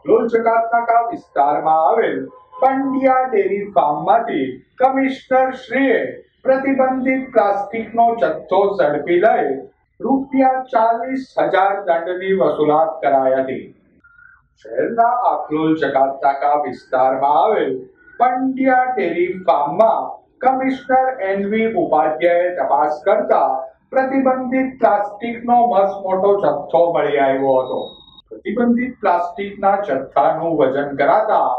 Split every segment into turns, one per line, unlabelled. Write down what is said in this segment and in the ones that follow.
અકલોલ જકાતનાકા વિસ્તારમાં આવેલ Pandya dairy ફાર્મમાંથી commissioner શ્રીએ પ્રતિબંધિત પ્લાસ્ટિકનો જથ્થો ઝડપી લઈ રૂપિયા ચાલીસ હજાર દંડની વસૂલાત કરાઈ હતી. શહેરના આકલોલ જકાતનાકા વિસ્તારમાં આવેલ પંડ્યા ડેરી ફાર્મમાં કમિશનર એનવી ઉપાધ્યાયે તપાસ કરતા પ્રતિબંધિત પ્લાસ્ટિકનો મસ મોટો જથ્થો મળી આવ્યો હતો. પ્રતિબંધિત પ્લાસ્ટિકના જથ્થાનું વજન કરાતા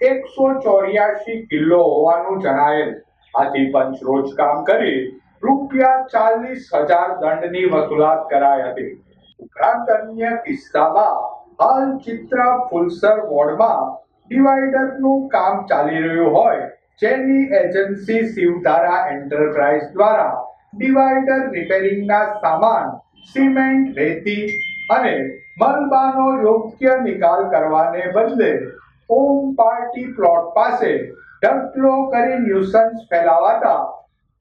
એકસો ચોર્યાસી કિલો હોવાનું જણાયેલ. આથી પંચ રોજ કામ કરી રૂપિયા ચાલીસ હજાર દંડની વસૂલાત કરાઈ હતી. ઉપરાંત અન્ય કિસ્સામાં હાલ ચિત્ર ફુલસર વોર્ડમાં ડિવાઈડરનું કામ ચાલી રહ્યું હોય, જેની એજન્સી શિવધારા એન્ટરપ્રાઇઝ દ્વારા ડિવાઈડર રિપેરિંગના સામાન, સિમેન્ટ, રેતી અને મલબાનો યોગ્ય નિકાલ કરવાને બદલે ઓમ પાર્ટી પ્લોટ પાસે ઢગલો કરી ન્યુસન્સ ફેલાવાતા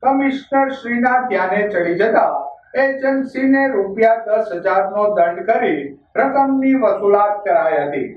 કમિશનર શ્રીના ધ્યાને ચડી જતા એજન્સીને રૂપિયા દસ હજારનો દંડ કરી રકમની વસૂલાત કરાઈ હતી.